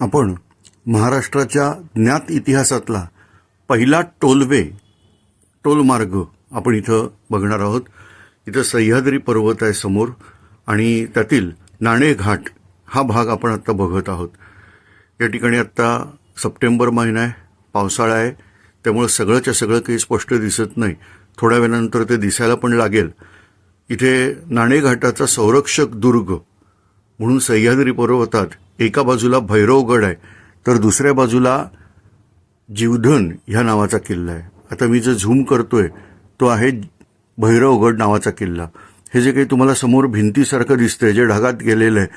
आपण महाराष्ट्राच्या ज्ञात इतिहासातला पहिला टोलवे टोलमार्ग आपण इथं बघणार आहोत. इथं सह्याद्री पर्वत आहे समोर आणि त्यातील नाणेघाट हा भाग आपण आत्ता बघत आहोत. या ठिकाणी आत्ता सप्टेंबर महिना आहे पावसाळा आहे. त्यामुळं सगळंच्या सगळं काही स्पष्ट दिसत नाही. थोड्या वेळानंतर ते दिसायला पण लागेल. इथे नाणेघाटाचा संरक्षक दुर्ग म्हणून सह्याद्री पर्वतात एका बाजूला भैरवगड आहे तर दुसऱ्या बाजूला जीवधन ह्या नावाचा किल्ला आहे. आता मी जो झूम करतोय तो आहे भैरवगड नावाचा किल्ला. हे जे काही तुम्हाला समोर भिंतीसारखं दिसतंय जे ढगात गेलेलं आहे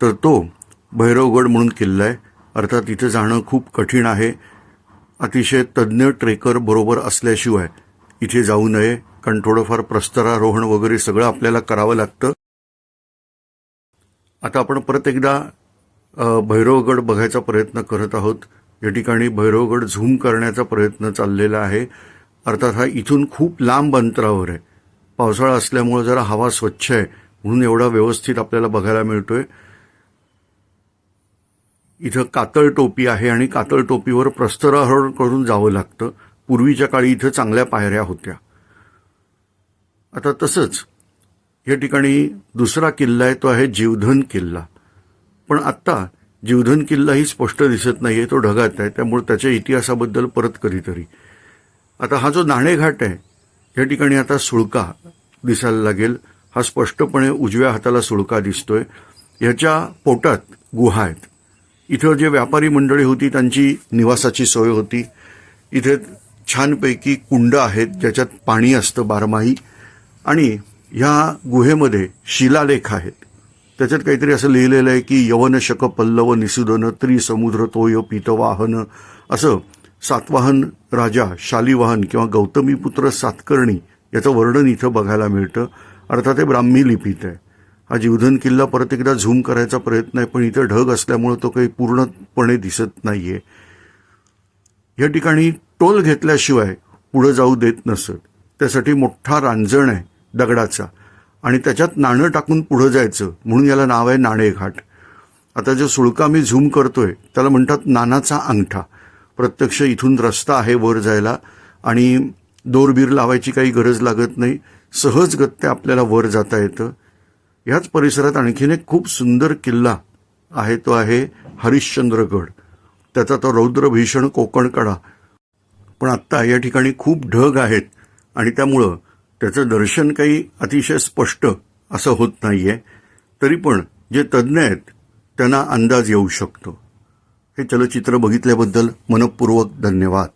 तर तो भैरवगड म्हणून किल्ला आहे. अर्थात इथे जाणं खूप कठीण आहे. अतिशय तज्ज्ञ ट्रेकर बरोबर असल्याशिवाय इथे जाऊ नये कारण थोडंफार प्रस्तरारोहण वगैरे सगळं आपल्याला करावं लागतं. आता आपण परत एकदा भैरवगड बघायचा प्रयत्न करत आहोत. या ठिकाणी भैरवगड झूम करण्याचा प्रयत्न चाललेला आहे. अर्थात हा इथून खूप लांब अंतरावर आहे. पावसाळा असल्यामुळं जरा हवा स्वच्छ आहे म्हणून एवढा व्यवस्थित आपल्याला बघायला मिळतोय. इथं कातळ टोपी आहे आणि कातळ टोपीवर प्रस्तराहरण करून जावं लागतं. पूर्वीच्या काळी इथं चांगल्या पायऱ्या होत्या. आता तसंच या ठिकाणी दुसरा किल्ला आहे तो आहे जीवधन किल्ला. पण आत्ता जीवधन किल्लाही स्पष्ट दिसत नाही आहे तो ढगात आहे त्यामुळे त्याच्या इतिहासाबद्दल परत कधीतरी. आता हा जो नाणेघाट आहे या ठिकाणी आता सुळका दिसायला लागेल. हा स्पष्टपणे उजव्या हाताला सुळका दिसतोय. ह्याच्या पोटात गुहा आहेत. इथं जे व्यापारी मंडळी होती त्यांची निवासाची सोय होती. इथे छानपैकी कुंड आहेत ज्याच्यात पाणी असतं बारमाही. आणि ह्या गुहेमध्ये शिलालेख आहेत. त्याच्यात काहीतरी असं लिहिलेलं आहे की यवन शक पल्लव निसुदन त्रिसमुद्र तोय पितवाहन असं सातवाहन राजा शालिवाहन किंवा गौतमीपुत्र सातकर्णी याचं वर्णन इथं बघायला मिळतं. अर्थात हे ब्राह्मी लिपीत आहे. हा जीवधन किल्ला परत एकदा झूम करायचा प्रयत्न आहे पण इथं ढग असल्यामुळे तो काही पूर्णपणे दिसत नाहीये. या ठिकाणी टोल घेतल्याशिवाय पुढं जाऊ देत नसत. त्यासाठी मोठा रांजण आहे दगडाचा. आणि त्याच्यात नाणं टाकून पुढं जायचं. म्हणून याला नाव आहे नाणेघाट. आता जो सुळका मी झूम करतोय त्याला म्हणतात नानाचा अंगठा. प्रत्यक्ष इथून रस्ता आहे वर जायला आणि दोरबीर लावायची काही गरज लागत नाही. सहजगत्या आपल्याला वर जाता येतं. याच परिसरात आणखीन एक खूप सुंदर किल्ला आहे तो आहे हरिश्चंद्रगड. त्याचा तो रौद्रभीषण कोकण कोकणकडा पण आत्ता या ठिकाणी खूप ढग आहेत आणि त्यामुळं त्याचं दर्शन काही अतिशय स्पष्ट असं होत नाही आहे तरी पण जे तज्ज्ञ आहेत त्यांना अंदाज येऊ शकतो. हे चलचित्र बघितल्याबद्दल मनपूर्वक धन्यवाद.